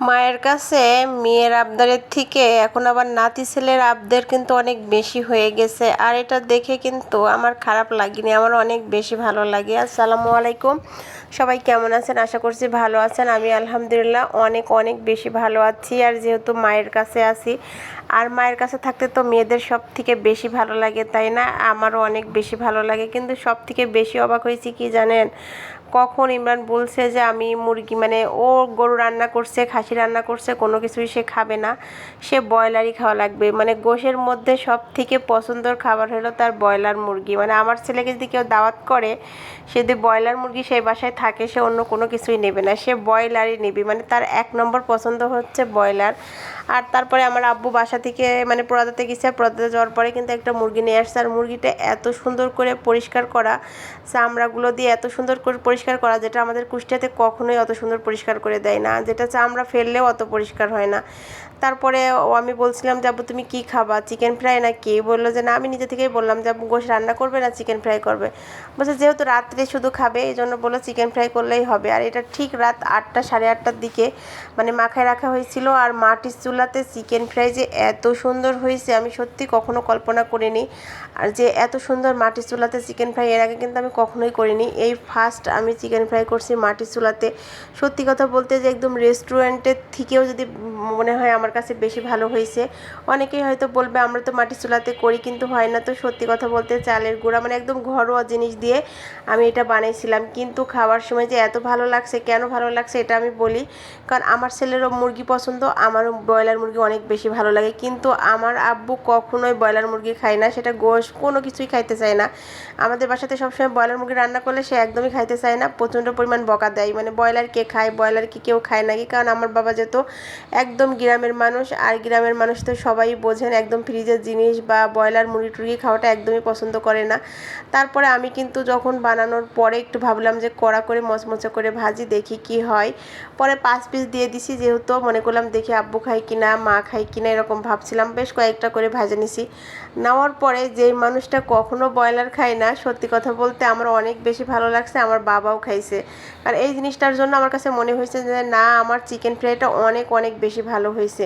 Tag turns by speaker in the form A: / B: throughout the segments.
A: মায়ের কাছে মেয়ের আবদারের থেকে এখন আবার নাতি ছেলের আবদার কিন্তু অনেক বেশি হয়ে গেছে। আর এটা দেখে কিন্তু আমার খারাপ লাগেনি, আমার অনেক বেশি ভালো লাগে। আসসালামু আলাইকুম। সবাই কেমন আছেন? আশা করছি ভালো আছেন। আমি আলহামদুলিল্লাহ অনেক অনেক বেশি ভালো আছি। আর যেহেতু মায়ের কাছে আছি, আর মায়ের কাছে থাকতে তো মেয়েদের সব থেকে বেশি ভালো লাগে, তাই না? আমারও অনেক বেশি ভালো লাগে। কিন্তু সব থেকে বেশি অবাক হয়েছি কি জানেন? কখন ইমরান বলছে যে আমি মুরগি মানে ও গরু রান্না করছে, খাসি রান্না করছে, কোনো কিছুই সে খাবে না। সে ব্রয়লারই খাওয়া লাগবে। মানে গোশের মধ্যে সব থেকে পছন্দর খাবার হলো তার ব্রয়লার মুরগি। মানে আমার ছেলেকে যদি কেউ দাওয়াত করে, সে যদি ব্রয়লার মুরগি সেই বাসায় থাকে, সে অন্য কোনো কিছুই নেবে না। সে ব্রয়লারই নেবে। মানে তার এক নম্বর পছন্দ হচ্ছে ব্রয়লার। আর তারপরে আমার আব্বু বাসা থেকে মানে প্রদাতে গেছে পড়াতে যাওয়ার পরে কিন্তু একটা মুরগি নিয়ে আসছে। আর মুরগিটা এত সুন্দর করে পরিষ্কার করা, চামড়াগুলো দিয়ে এত সুন্দর করে পরিষ্কার করা, যেটা আমাদের কুষ্টিয়াতে কখনোই অত সুন্দর পরিষ্কার করে দেয় না। যেটা চামড়া ফেললেও অত পরিষ্কার হয় না। তারপরে আমি বলছিলাম, যাব, তুমি কি খাবা? চিকেন ফ্রাই না কি? বলল যে, না, আমি নিজে থেকেই বললাম যে গোশ রান্না করবে না চিকেন ফ্রাই করবে? বলছে, যেহেতু রাত্রে শুধু খাবে এই জন্য বলল চিকেন ফ্রাই করলেই হবে। আর এটা ঠিক রাত আটটা, সাড়ে আটটার দিকে মানে মাখায় রাখা হয়েছিল, আর মাটির চুলাতে চিকেন ফ্রাই যে এত সুন্দর হয়েছে, আমি সত্যি কখনো কল্পনা করিনি। আর যে এত সুন্দর মাটির চুলাতে চিকেন ফ্রাই এর আগে কিন্তু আমি কখনোই করিনি। এই ফার্স্ট আমি চিকেন ফ্রাই করছি মাটির চুলাতে। সত্যি কথা বলতে যে, একদম রেস্টুরেন্টের থেকেও যদি মনে হয় আমার কাছে বেশি ভালো হয়েছে। অনেকেই হয়তো বলবে, আমরা তো মাটির চুলাতে করি, কিন্তু হয় না তো, সত্যি কথা বলতে চালের গুঁড়া মানে একদম ঘরোয়া জিনিস দিয়ে আমি এটা বানিয়েছিলাম কিন্তু খাওয়ার সময় যে এত ভালো লাগছে, কেন ভালো লাগছে এটা আমি বলি, কারণ আমার ছেলেরও মুরগি পছন্দ, আমারও ব্রয়লার মুরগি অনেক বেশি ভালো লাগে। কিন্তু আমার আব্বু কখনোই ব্রয়লার মুরগি খায় না, সেটা গোশ, কোনো কিছুই খাইতে চায় না। আমাদের বাসাতে সবসময় ব্রয়লার মুরগি রান্না করলে সে একদমই খাইতে চায় না, প্রচণ্ড পরিমাণ বকা দেয়। মানে ব্রয়লার কে খায়, ব্রয়লার কি কেউ খায় নাকি? কারণ আমার বাবা যেত একদম গ্রামের মানুষ আর গ্রামের মানুষ তো সবাই বোঝেন, একদম ফ্রিজের জিনিস বা ব্রয়লার মুড়ি টুরগি খাওয়াটা একদমই পছন্দ করে না। তারপরে আমি কিন্তু যখন বানানোর পরে একটু ভাবলাম যে কড়া করে মচমচে করে ভাজি, দেখি কি হয়। পরে পাঁচ পিস দিয়ে দিছি, যেহেতু মনে করলাম দেখি আব্বু খাই কিনা মা খাই কিনা এরকম ভাবছিলাম, বেশ কয়েকটা করে ভাজে নিছি। নেওয়ার পরে যেই মানুষটা কখনো ব্রয়লার খায় না, সত্যি কথা বলতে আমার অনেক বেশি ভালো লাগছে, আমার বাবাও খাইছে। আর এই জিনিসটার জন্য আমার কাছে মনে হয়েছে যে না, আমার চিকেন ফ্রাইটা অনেক অনেক বেশি ভালো হয়েছে।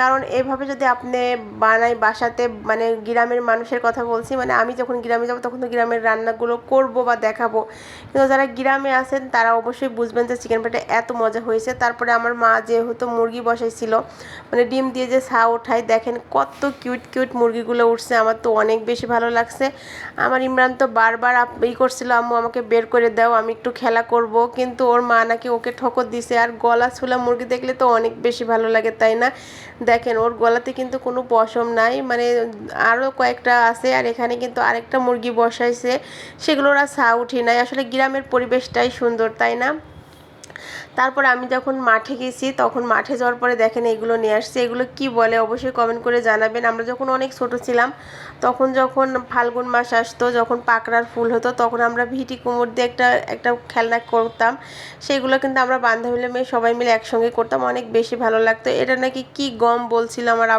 A: কারণ এভাবে যদি আপনি বানাই বাসাতে মানে গ্রামের মানুষের কথা বলছি মানে আমি যখন গ্রামে যাব তখন তো গ্রামের রান্নাগুলো করব বা দেখাবো। কিন্তু যারা গ্রামে আছেন তারা অবশ্যই বুঝবেন যে চিকেন ফ্রাইটা এত মজা হয়েছে। তারপরে আমার মা যেহেতু মুরগি বসাইছিল মানে ডিম দিয়ে যে ছা ওঠায়, দেখেন কত কিউট কিউট মুরগিগুলো উঠছে। আমার তো অনেক বেশি ভালো লাগছে। আমার ইমরান তো বারবার ই করছিল, আম্মু, আমাকে বের করে দাও, আমি একটু খেলা করব। কিন্তু ওর মা নাকি ওকে ঠকর দিছে। আর গলা ছুলা মুরগি দেখলে তো অনেক বেশি ভালো লাগে, তাই না? দেখেন, ওর গলাতে কিন্তু কোনো পশম নাই। মানে আরও কয়েকটা আছে, আর এখানে কিন্তু আরেকটা মুরগি বসাইছে। সেগুলোর আর সা উঠি নাই। আসলে গ্রামের পরিবেশটাই সুন্দর, তাই না? তারপর আমি যখন মাঠে গেছি, তখন মাঠে যাওয়ার পরে দেখেন এগুলো নিয়ে আসছে। এগুলো কি বলে অবশ্যই কমেন্ট করে জানাবেন। আমরা যখন অনেক ছোট ছিলাম, তখন যখন ফাল্গুন মাস আসতো, যখন পাকড়ার ফুল হতো, তখন আমরা ভিটি কুমোর দিয়ে একটা একটা খেলনা করতাম। সেগুলো কিন্তু আমরা বান্ধবী মেয়ে সবাই মিলে একসঙ্গে করতাম। অনেক বেশি ভালো লাগতো। এটা নাকি কি গম বলছিল আমার